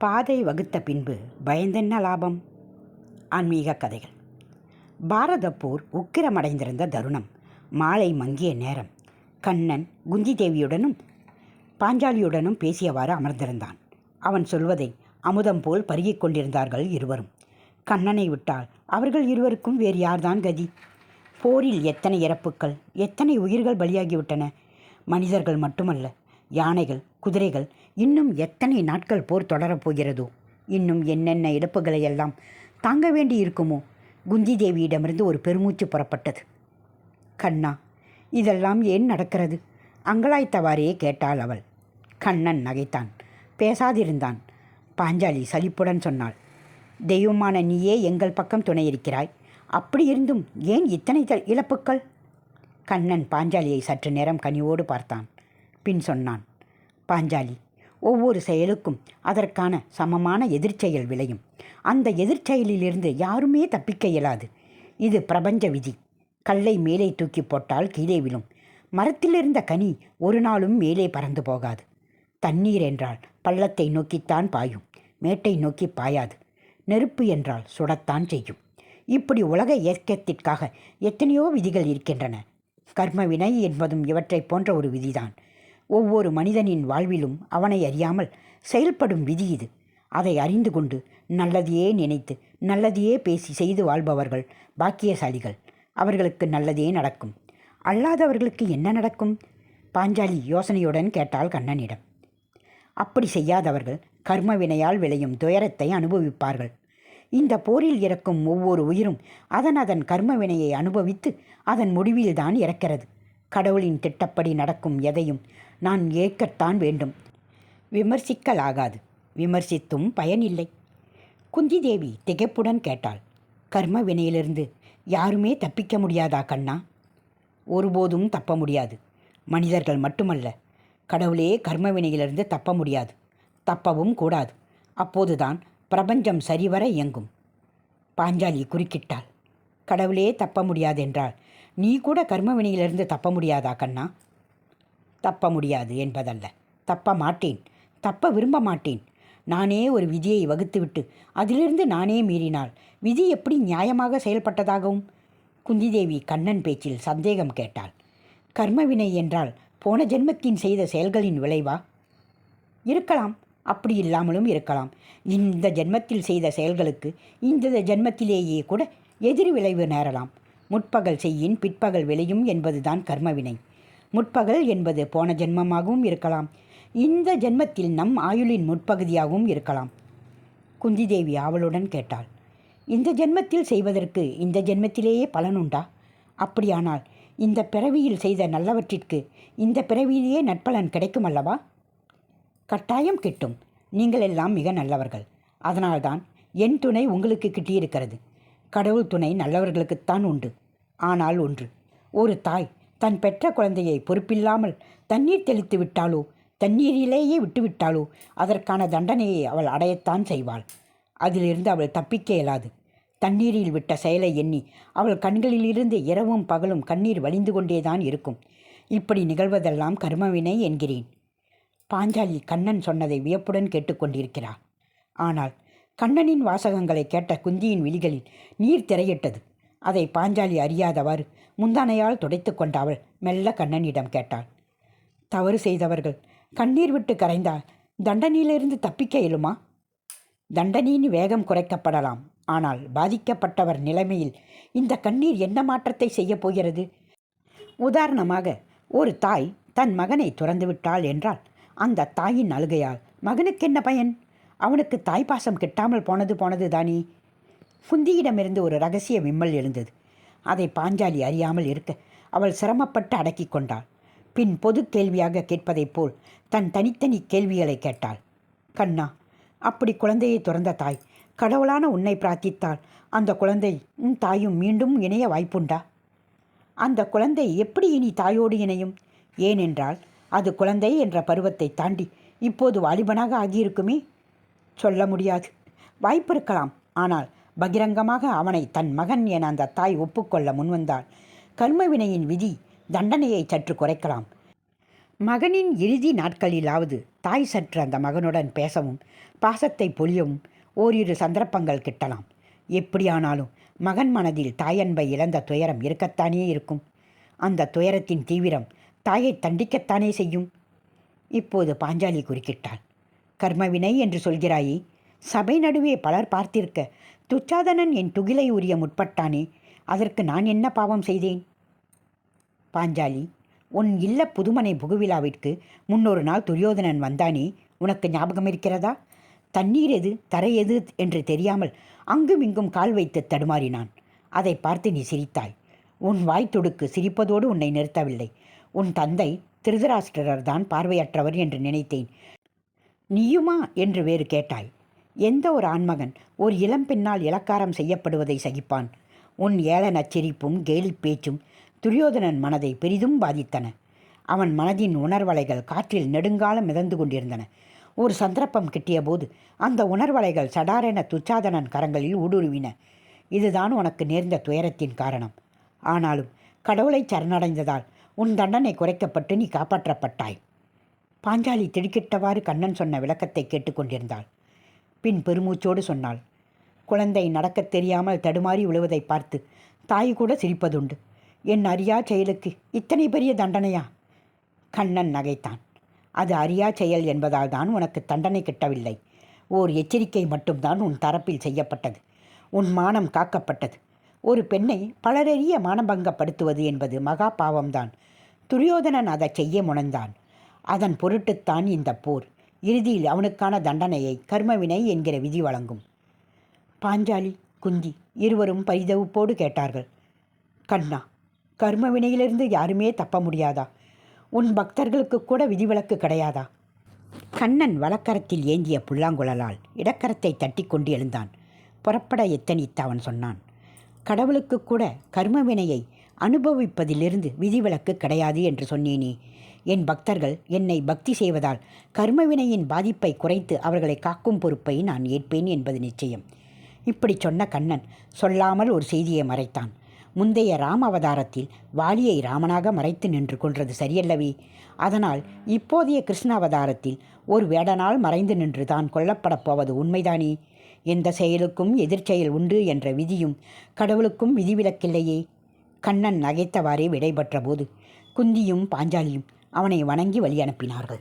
பாதை வகுத்த பின்பு பயந்தென்ன லாபம்? ஆன்மீக கதைகள். பாரத போர் உக்கிரமடைந்திருந்த தருணம். மாலை மங்கிய நேரம். கண்ணன் குந்தி தேவியுடனும் பாஞ்சாலியுடனும் பேசியவாறு அமர்ந்திருந்தான். அவன் சொல்வதை அமுதம் போல் பருகிக் கொண்டிருந்தார்கள் இருவரும். கண்ணனை விட்டால் அவர்கள் இருவருக்கும் வேறு யார்தான் கதி? போரில் எத்தனை இறப்புக்கள் எத்தனை உயிர்கள் பலியாகிவிட்டன? மனிதர்கள் மட்டுமல்ல யானைகள் குதிரைகள் இன்னும் எத்தனை நாட்கள் போர் தொடரப்போகிறதோ இன்னும் என்னென்ன இழப்புகளை எல்லாம் தாங்க வேண்டி இருக்குமோ குந்தி தேவியிடமிருந்து ஒரு பெருமூச்சு புறப்பட்டது. கண்ணா இதெல்லாம் ஏன் நடக்கிறது? அங்கலாய்த்தவாறே கேட்டாள் அவள். கண்ணன் நகைத்தான். பேசாதிருந்தான் பாஞ்சாலி சலிப்புடன் சொன்னாள். தெய்வமான நீயே எங்கள் பக்கம் துணை இருக்கிறாய் அப்படி இருந்தும் ஏன் இத்தனை த- இழப்புக்கள்? கண்ணன் பாஞ்சாலியை சற்று நேரம் கனிவோடு பார்த்தான். பின் சொன்னான். பாஞ்சாலி ஒவ்வொரு செயலுக்கும் அதற்கான சமமான எதிர்ச்செயல் விளையும். அந்த எதிர்ச்செயலிலிருந்து யாருமே தப்பிக்க இயலாது. இது பிரபஞ்ச விதி. கல்லை மேலே தூக்கி போட்டால் கீழே விழும். மரத்திலிருந்த கனி ஒரு நாளும் மேலே பறந்து போகாது. தண்ணீர் என்றால் பள்ளத்தை நோக்கித்தான் பாயும். மேட்டை நோக்கி பாயாது. நெருப்பு என்றால் சுடத்தான் செய்யும். இப்படி உலக இயக்கத்திற்காக எத்தனையோ விதிகள் இருக்கின்றன. கர்ம வினை என்பதும் இவற்றைப் போன்ற ஒரு விதிதான். ஒவ்வொரு மனிதனின் வாழ்விலும் அவனை அறியாமல் செயல்படும் விதி இது. அதை அறிந்து கொண்டு நல்லதையே நினைத்து நல்லதையே பேசி செய்து வாழ்பவர்கள் பாக்கியசாலிகள். அவர்களுக்கு நல்லதே நடக்கும். அல்லாதவர்களுக்கு என்ன நடக்கும்? பாஞ்சாலி யோசனையுடன் கேட்டால் கண்ணனிடம். அப்படி செய்யாதவர்கள் கர்ம வினையால் விளையும் துயரத்தை அனுபவிப்பார்கள். இந்த போரில் இறக்கும் ஒவ்வொரு உயிரும் அதன் அதன் கர்ம வினையை அனுபவித்து அதன் முடிவில்தான் இறக்கிறது. கடவுளின் திட்டப்படி நடக்கும் எதையும் நான் ஏற்கத்தான் வேண்டும். விமர்சிக்கலாகாது. விமர்சித்தும் பயனில்லை. குந்தி தேவி திகைப்புடன் கேட்டாள். கர்ம வினையிலிருந்து யாருமே தப்பிக்க முடியாதா கண்ணா? ஒருபோதும் தப்ப முடியாது. மனிதர்கள் மட்டுமல்ல கடவுளே கர்ம வினையிலிருந்து தப்ப முடியாது. தப்பவும் கூடாது. அப்போதுதான் பிரபஞ்சம் சரிவர இயங்கும். பாஞ்சாலி குறுக்கிட்டாள். கடவுளே தப்ப முடியாதென்றால் நீ கூட கர்ம வினையிலிருந்து தப்ப முடியாதா கண்ணா? தப்ப முடியாது என்பதல்ல. தப்ப மாட்டேன். தப்ப விரும்ப மாட்டேன். நானே ஒரு விதியை வகுத்துவிட்டு அதிலிருந்து நானே மீறினால் விதி எப்படி நியாயமாக செயல்பட்டதாகவும்? குந்திதேவி கண்ணன் பேச்சில் சந்தேகம் கேட்டாள். கர்மவினை என்றால் போன ஜென்மத்தின் செய்த செயல்களின் விளைவா? இருக்கலாம். அப்படி இல்லாமலும் இருக்கலாம். இந்த ஜென்மத்தில் செய்த செயல்களுக்கு இந்த ஜென்மத்திலேயே கூட எதிர் விளைவு நேரலாம். முற்பகல் செய்யின் பிற்பகல் விளையும் என்பதுதான் கர்மவினை முற்பகல் என்பது போன ஜென்மமாகவும் இருக்கலாம். இந்த ஜென்மத்தில் நம் ஆயுளின் முற்பகுதியாகவும் இருக்கலாம். குந்திதேவி ஆவலுடன் கேட்டாள் இந்த ஜென்மத்தில் செய்வதற்கு இந்த ஜென்மத்திலேயே பலனுண்டா அப்படியானால் இந்த பிறவியில் செய்த நல்லவற்றிற்கு இந்த பிறவியிலேயே நற்பலன் கிடைக்கும் அல்லவா? கட்டாயம் கிட்டும். நீங்கள் எல்லாம் மிக நல்லவர்கள். அதனால்தான் என் துணை உங்களுக்கு கிட்டியிருக்கிறது. கடவுள் துணை நல்லவர்களுக்குத்தான் உண்டு. ஆனால் ஒன்று ஒரு தாய் தன் பெற்ற குழந்தையை பொறுப்பில்லாமல் தண்ணீர் தெளித்து விட்டாலோ தண்ணீரிலேயே விட்டுவிட்டாலோ அதற்கான தண்டனையை அவள் அடையத்தான் செய்வாள். அதிலிருந்து அவள் தப்பிக்க இயலாது. தண்ணீரில் விட்ட செயலை எண்ணி அவள் கண்களிலிருந்து இரவும் பகலும் கண்ணீர் வழிந்து கொண்டேதான் இருக்கும். இப்படி நிகழ்வதெல்லாம் கர்மவினை என்கிறேன். பாஞ்சாலி கண்ணன் சொன்னதை வியப்புடன் கேட்டுக்கொண்டிருக்கிறார். ஆனால் கண்ணனின் வாசகங்களை கேட்ட குந்தியின் விழிகளில் நீர் திரையிட்டது. அதை பாஞ்சாலி அறியாதவாறு முந்தானையால் துடைத்து கொண்டவள் மெல்ல கண்ணனிடம் கேட்டாள். தவறு செய்தவர்கள் கண்ணீர் விட்டு கரைந்தால் தண்டனையிலிருந்து தப்பிக்க இயலுமா? தண்டனையின் வேகம் குறைக்கப்படலாம். ஆனால் பாதிக்கப்பட்டவர் நிலைமையில் இந்த கண்ணீர் என்ன மாற்றத்தை செய்யப் போகிறது? உதாரணமாக ஒரு தாய் தன் மகனை துறந்துவிட்டாள் என்றால் அந்த தாயின் அழுகையால் மகனுக்கு என்ன பயன்? அவனுக்கு தாய்ப்பாசம் கிட்டாமல் போனது போனது தானே குந்தியிடமிருந்து ஒரு ரகசிய விம்மல் எழுந்தது. அதை பாஞ்சாலி அறியாமல் இருக்க அவள் சிரமப்பட்டு அடக்கிக் கொண்டாள். பின் பொது கேள்வியாக கேட்பதைப் போல் தன் தனித்தனி கேள்விகளை கேட்டாள். கண்ணா அப்படி குழந்தையை துறந்த தாய் கடவுளான உன்னை பிரார்த்தித்தால் அந்த குழந்தை உன் தாயும் மீண்டும் இணைய வாய்ப்புண்டா? அந்த குழந்தை எப்படி இனி தாயோடு இணையும்? ஏனென்றால் அது குழந்தை என்ற பருவத்தை தாண்டி இப்போது வாலிபனாக ஆகியிருக்குமே? சொல்ல முடியாது. வாய்ப்பு இருக்கலாம். ஆனால் பகிரங்கமாக அவனை தன் மகன் என அந்த தாய் ஒப்புக்கொள்ள முன்வந்தால் கர்மவினையின் விதி தண்டனையை சற்று குறைக்கலாம். மகனின் இறுதி நாட்களிலாவது தாய் சற்று அந்த மகனுடன் பேசவும் பாசத்தை பொழியவும் ஓரிரு சந்தர்ப்பங்கள் கிட்டலாம். எப்படியானாலும் மகன் மனதில் தாயன்பை இழந்த துயரம் இருக்கத்தானே இருக்கும். அந்த துயரத்தின் தீவிரம் தாயை தண்டிக்கத்தானே செய்யும்? இப்போது பாஞ்சாலி குறுக்கிட்டாள். கர்மவினை என்று சொல்கிறாயே சபை நடுவே பலர் பார்த்திருக்க துச்சாதனன் என் துகிலை உரிய முற்பட்டானே அதற்கு நான் என்ன பாவம் செய்தேன்? பாஞ்சாலி உன் இல்ல புதுமனை புகுவிழாவிற்கு முன்னொரு நாள் துரியோதனன் வந்தானே உனக்கு ஞாபகம் இருக்கிறதா? தண்ணீர் எது தரை எது என்று தெரியாமல் அங்கும் இங்கும் கால் வைத்து தடுமாறினான். அதை பார்த்து நீ சிரித்தாய். உன் வாய் துடுக்கு சிரிப்பதோடு உன்னை நிறுத்தவில்லை. உன் தந்தை திருதராஷ்டிரர் தான் பார்வையற்றவர் என்று நினைத்தேன். நீயுமா? என்று வேறு கேட்டாய். எந்த ஒரு ஆண்மகன் ஒரு இளம்பெண்ணால் இலக்காரம் செய்யப்படுவதை சகிப்பான். உன் ஏள சிரிப்பும் கேலி பேச்சும் துரியோதனன் மனதை பெரிதும் பாதித்தன. அவன் மனதின் உணர்வலைகள் காற்றில் நெடுங்காலம் மிதந்து கொண்டிருந்தன. ஒரு சந்தர்ப்பம் கிட்டியபோது அந்த உணர்வலைகள் சடாரென துச்சாதனன் கரங்களில் ஊடுருவின. இதுதான் உனக்கு நேர்ந்த துயரத்தின் காரணம். ஆனாலும் கடவுளை சரணடைந்ததால் உன் தண்டனை குறைக்கப்பட்டு நீ காப்பாற்றப்பட்டாய். பாஞ்சாலி திடுக்கிட்டவாறு கண்ணன் சொன்ன விளக்கத்தை கேட்டுக்கொண்டிருந்தாள். பின் பெருமூச்சோடு சொன்னாள். குழந்தை நடக்கத் தெரியாமல் தடுமாறி விழுவதை பார்த்து தாய் கூட சிரிப்பதுண்டு. என் அறியா செயலுக்கு இத்தனை பெரிய தண்டனையா? கண்ணன் நகைத்தான். அது அறியா செயல் என்பதால் தான் உனக்கு தண்டனை கிட்டவில்லை. ஓர் எச்சரிக்கை மட்டும்தான் உன் தரப்பில் செய்யப்பட்டது. உன் மானம் காக்கப்பட்டது. ஒரு பெண்ணை பலரறிய மானபங்கப்படுத்துவது என்பது மகா பாவம்தான். துரியோதனன் அதை செய்ய முனைந்தான். அதன் பொருட்டுத்தான் இந்த போர். இறுதியில் அவனுக்கான தண்டனையை கர்மவினை என்கிற விதி வழங்கும். பாஞ்சாலி குந்தி இருவரும் பரிதவிப்போடு கேட்டார்கள். கண்ணா கர்ம வினையிலிருந்து யாருமே தப்ப முடியாதா? உன் பக்தர்களுக்கு கூட விதிவிலக்கு கிடையாதா? கண்ணன் வழக்கரத்தில் ஏந்திய புல்லாங்குழலால் இடக்கரத்தை தட்டி கொண்டு எழுந்தான். புறப்பட எத்தனித்து அவன் சொன்னான். கடவுளுக்கு கூட கர்ம வினையை அனுபவிப்பதிலிருந்து விதிவிலக்கு கிடையாது என்று சொன்னேனே. என் பக்தர்கள் என்னை பக்தி செய்வதால் கர்மவினையின் பாதிப்பை குறைத்து அவர்களை காக்கும் பொறுப்பை நான் ஏற்பேன் என்பது நிச்சயம். இப்படி சொன்ன கண்ணன் சொல்லாமல் ஒரு செய்தியை மறைத்தான். முந்தைய ராம அவதாரத்தில் வாலியை ராமனாக மறைத்து நின்று கொன்றது சரியல்லவே. அதனால் இப்போதைய கிருஷ்ண அவதாரத்தில் ஒரு வேடனால் மறைந்து நின்று தான் கொல்லப்படப் போவது உண்மைதானே? எந்த செயலுக்கும் எதிர்ச்செயல் உண்டு என்ற விதியும் கடவுளுக்கும் விதிவிலக்கில்லையே. கண்ணன் நகைத்தவாறே விடைபெற்ற போது குந்தியும் பாஞ்சாலியும் அவனை வணங்கி வழி அனுப்பினார்கள்